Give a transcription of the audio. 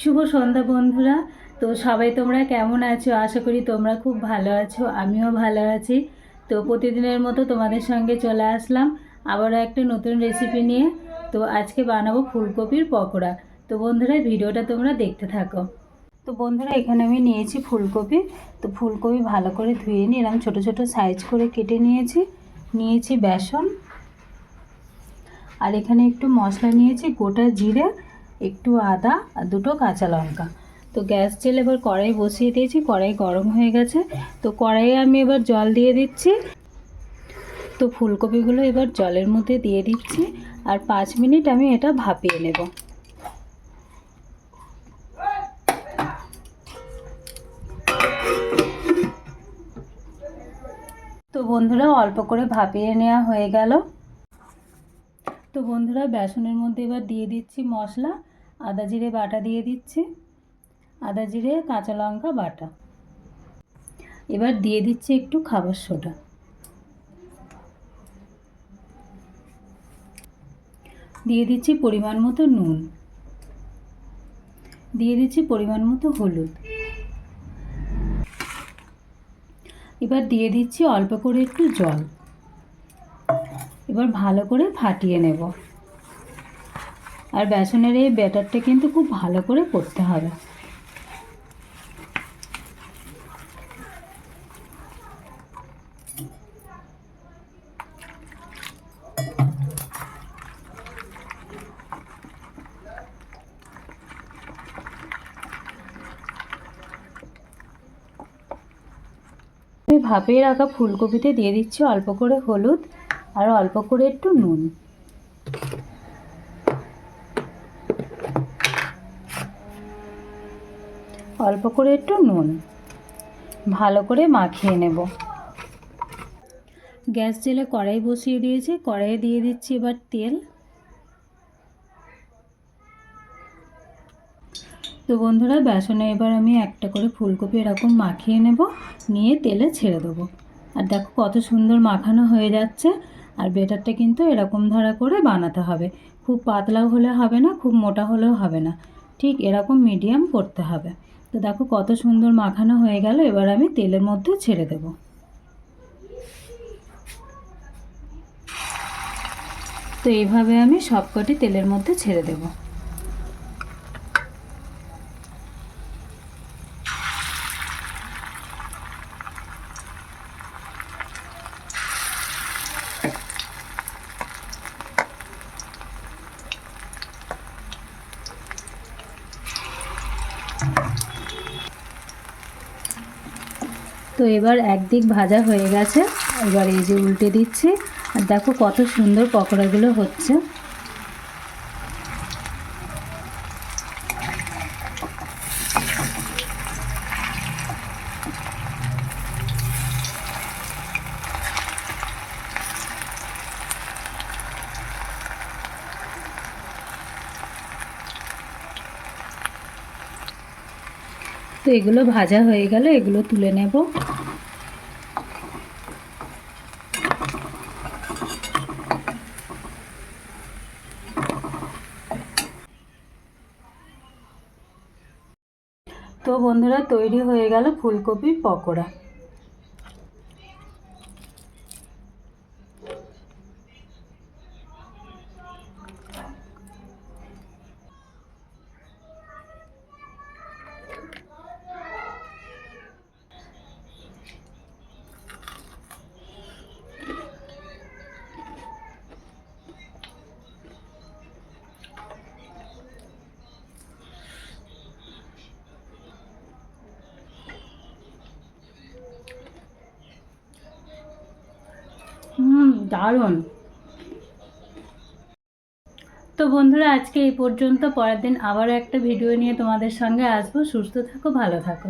শুভ সন্ধ্যা বন্ধুরা। তো সবাই তোমরা কেমন আছো? আশা করি তোমরা খুব ভালো আছো, আমিও ভালো আছি। তো প্রতিদিনের মতো তোমাদের সঙ্গে চলে আসলাম আবারও একটা নতুন রেসিপি নিয়ে। তো আজকে বানাবো ফুলকপির পকোড়া। তো বন্ধুরা ভিডিওটা তোমরা দেখতে থাকো। তো বন্ধুরা, এখানে আমি নিয়েছি ফুলকপি। তো ফুলকপি ভালো করে ধুয়ে নিয়ে এরকম ছোটো ছোটো সাইজ করে কেটে নিয়েছি। নিয়েছি বেসন। আর এখানে একটু মশলা নিয়েছি, গোটা জিরে একটু আদা আর দুটো কাঁচা লঙ্কা। তো গ্যাস জেলে এবার কড়াই বসিয়ে দিয়েছি, কড়াই গরম হয়ে গেছে। তো কড়াইয়ে আমি এবার জল দিয়ে দিচ্ছি। তো ফুলকপিগুলো এবার জলের মধ্যে দিয়ে দিচ্ছি আর পাঁচ মিনিট আমি এটা ভাপিয়ে নেব। তো বন্ধুরা, অল্প করে ভাপিয়ে নেওয়া হয়ে গেল। তো বন্ধুরা, বেসনের মধ্যে এবার দিয়ে দিচ্ছি মশলা। আদা জিরে বাটা দিয়ে দিচ্ছি। আদা জিরে, কাঁচা লঙ্কা, বাটা। এবার দিয়ে দিচ্ছি একটু খাবার সোডা। দিয়ে দিচ্ছি পরিমাণ মতো নুন। দিয়ে দিচ্ছি পরিমাণ মতো হলুদ। এবার দিয়ে দিচ্ছি অল্প করে একটু জল। এবার ভালো করে ফাটিয়ে নেব। আর বেসনের এই ব্যাটারটা কিন্তু খুব ভালো করে করতে হবে। ভাপিয়ে রাখা ফুলকপিতে দিয়ে দিচ্ছি অল্প করে হলুদ আর অল্প করে একটু নুন। অল্প করে একটু নুন। ভালো করে মাখিয়ে নেব। গ্যাস জেলে কড়াই বসিয়ে দিয়েছি। কড়াইয়ে দিয়ে দিচ্ছি এবার তেল। তো বন্ধুরা, বেসনে এবার আমি একটা করে ফুলকপি এরকম মাখিয়ে নেব। নিয়ে তেলে ছেড়ে দেবো। আর দেখো কত সুন্দর মাখানো হয়ে যাচ্ছে। আর বেটারটা কিন্তু এরকম ধারা করে বানাতে হবে। খুব পাতলাও হলে হবে না, খুব মোটা হলেও হবে না। ঠিক এরকম মিডিয়াম করতে হবে। তো দেখো কত সুন্দর মাখানো হয়ে গেল, এবার আমি তেলের মধ্যে ছেড়ে দেব। তো এইভাবে আমি সবকটি তেলের মধ্যে ছেড়ে দেবো। তো এবার একদিক ভাজা হয়ে গেছে, এবার এই যে উল্টে দিচ্ছি। আর দেখো কত সুন্দর পকোড়াগুলো হচ্ছে। তো এগুলো ভাজা হয়ে গেল, এগুলো তুলে নেব। তো বন্ধুরা, তৈরি হয়ে গেল ফুলকপির পকোড়া। দারুণ। তো বন্ধুরা, আজকে এই পর্যন্ত। পরের দিন আবারও একটা ভিডিও নিয়ে তোমাদের সঙ্গে আসব। সুস্থ থাকো, ভালো থাকো।